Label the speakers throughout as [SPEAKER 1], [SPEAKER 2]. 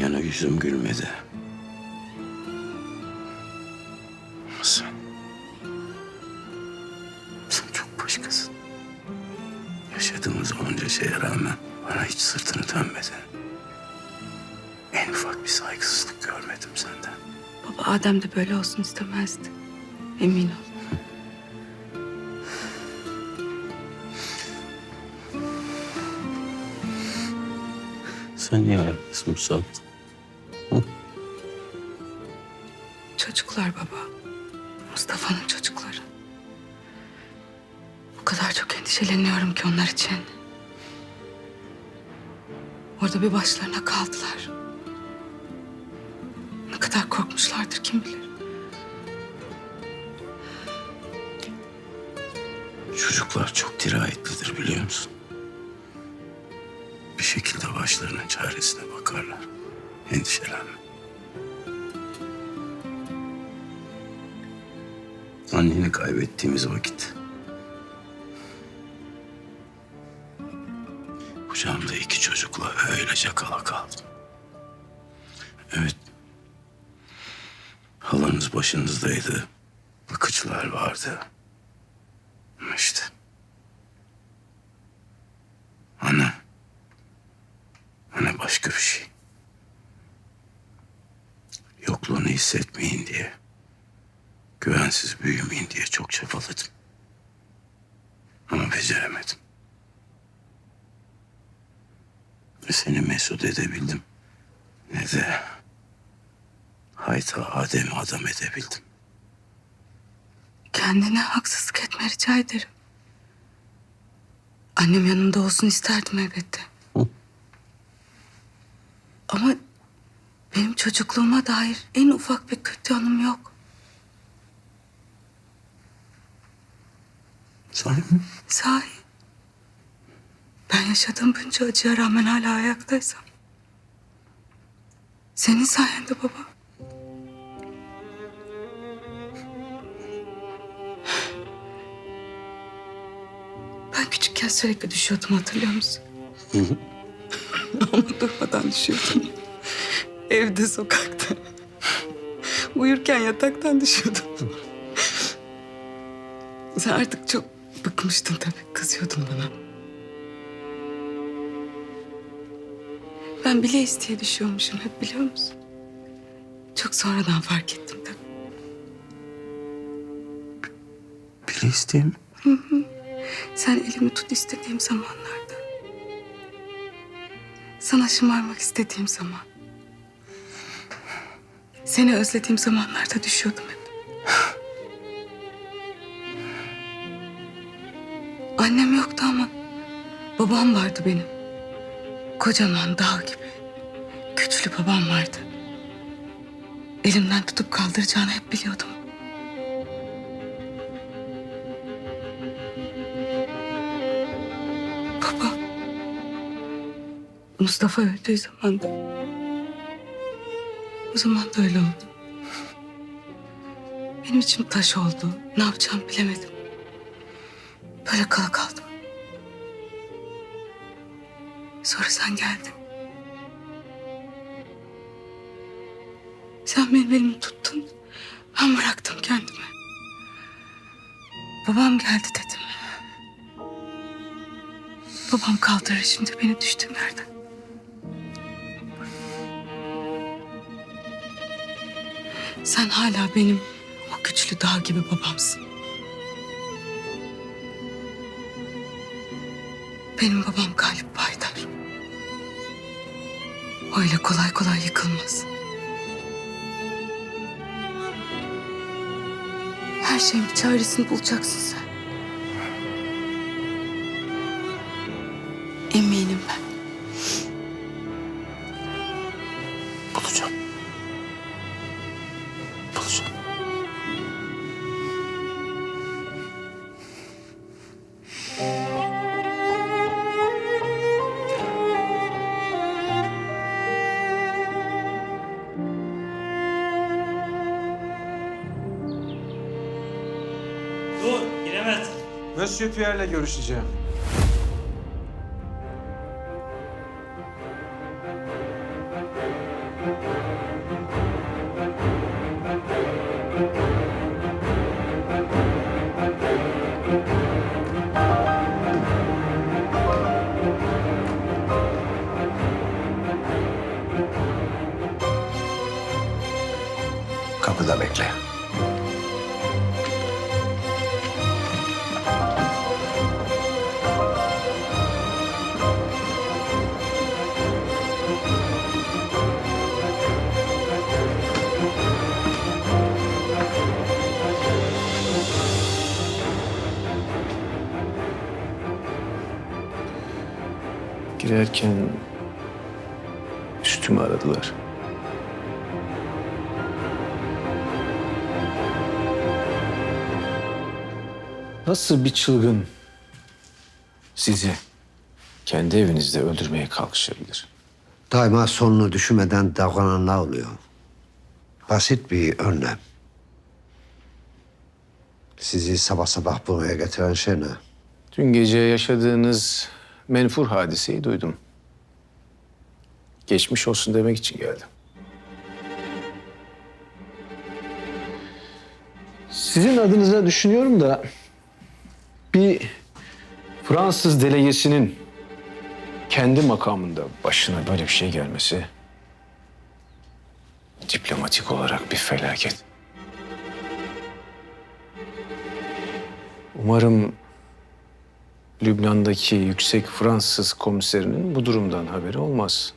[SPEAKER 1] yana yüzüm gülmedi. Ama sen... Sen çok başkasın. Yaşadığımız onca şeye rağmen bana hiç sırtını dönmedin. En ufak bir saygısızlık görmedim senden.
[SPEAKER 2] Baba Adem de böyle olsun istemezdi. Emin ol.
[SPEAKER 1] Sen niye haklısın Musab?
[SPEAKER 2] Çocuklar baba. Mustafa'nın çocukları. O kadar çok endişeleniyorum ki onlar için. Orada bir başlarına kaldılar. Ne kadar korkmuşlardır kim bilir.
[SPEAKER 1] Çocuklar çok dirayetlidir biliyor musun? Şekilde başlarının çaresine bakarlar. Endişelenme. Anneni kaybettiğimiz vakit... Kucağımda iki çocukla öylece kala kaldım. Evet. Halanız başınızdaydı. Bakıcılar vardı. Başka bir şey. Yokluğunu hissetmeyin diye. Güvensiz büyümeyin diye çok çabaladım. Ama beceremedim. Ve seni mesut edebildim. Ne de hayta Adem'i adam edebildim.
[SPEAKER 2] Kendine haksızlık etme rica ederim. Annem yanımda olsun isterdim elbette.
[SPEAKER 1] Hı.
[SPEAKER 2] Ama benim çocukluğuma dair en ufak bir kötü anım yok.
[SPEAKER 1] Sahi mi?
[SPEAKER 2] Sahi. Ben yaşadığım bunca acıya rağmen hala ayaktaysam. Senin sayende baba. Ben küçükken sürekli düşüyordum hatırlıyor musun? Ama durmadan düşüyordum. Evde, sokakta. Uyurken yataktan düşüyordum. Sen artık çok bıkmıştın tabii. Kızıyordun bana. Ben bile isteye düşüyormuşum hep biliyor musun? Çok sonradan fark ettim tabii.
[SPEAKER 1] Bile isteyeyim.
[SPEAKER 2] Sen elimi tut istediğim zamanlarda. Sana şımarmak istediğim zaman. Seni özlediğim zamanlarda düşüyordum hep. Annem yoktu ama babam vardı benim. Kocaman dağ gibi. Güçlü babam vardı. Elimden tutup kaldıracağını hep biliyordum. Mustafa öldüğü zaman da... O zaman da öyle oldu. Benim içim taş oldu. Ne yapacağımı bilemedim. Böyle kala kaldım. Sonra sen geldin. Sen benim elimi tuttun. Ben bıraktım kendimi. Babam geldi dedim. Babam kaldırır şimdi beni düştüğüm yerden. Sen hala benim o güçlü dağ gibi babamsın. Benim babam Galip Baydar. Öyle kolay kolay yıkılmaz. Her şeyin bir çaresini bulacaksın sen. Eminim ben.
[SPEAKER 3] Monsieur Pierre'le görüşeceğim.
[SPEAKER 4] Girerken üstümü aradılar. Nasıl bir çılgın sizi kendi evinizde öldürmeye kalkışabilir?
[SPEAKER 5] Daima sonunu düşünmeden davrananlar oluyor. Basit bir önlem. Sizi sabah sabah buraya getiren şey ne?
[SPEAKER 4] Dün gece yaşadığınız menfur hadiseyi duydum. Geçmiş olsun demek için geldim. Sizin adınıza düşünüyorum da bir Fransız delegesinin kendi makamında başına böyle bir şey gelmesi diplomatik olarak bir felaket. Umarım Lübnan'daki yüksek Fransız komiserinin bu durumdan haberi olmaz.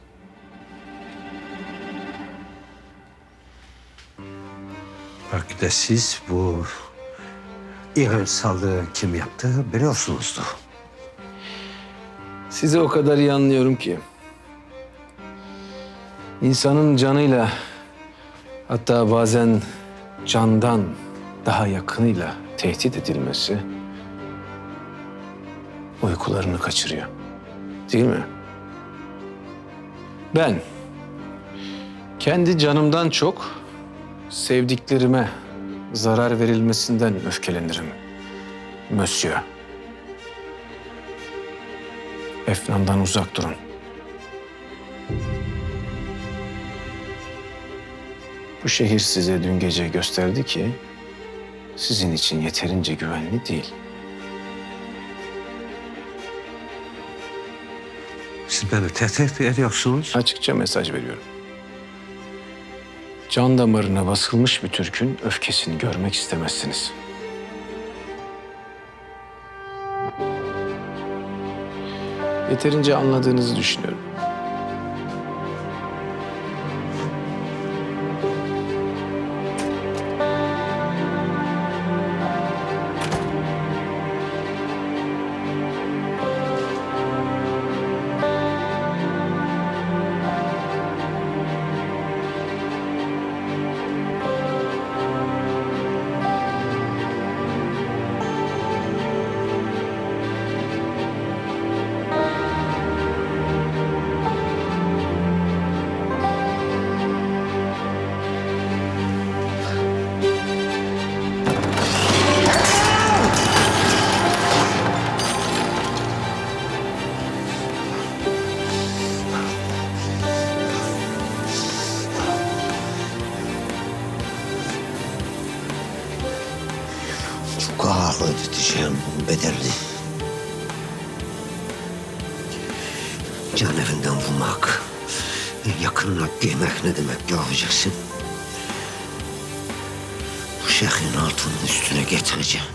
[SPEAKER 5] Belki de siz bu İran saldırı kim yaptı biliyorsunuzdur.
[SPEAKER 4] Sizi o kadar iyi anlıyorum ki. İnsanın canıyla hatta bazen candan daha yakınıyla tehdit edilmesi uykularını kaçırıyor. Değil mi? Ben kendi canımdan çok sevdiklerime zarar verilmesinden öfkelenirim. Monsieur. Efnan'dan uzak durun. Bu şehir size dün gece gösterdi ki sizin için yeterince güvenli değil.
[SPEAKER 5] Siz beni tehdit ediyorsunuz.
[SPEAKER 4] Açıkça mesaj veriyorum. Can damarına basılmış bir Türk'ün öfkesini görmek istemezsiniz. Yeterince anladığınızı düşünüyorum.
[SPEAKER 5] Bedelini. Can evinden vurmak, yakınına giymek ne demek göreceksin. Bu şehrin altının üstüne getireceğim.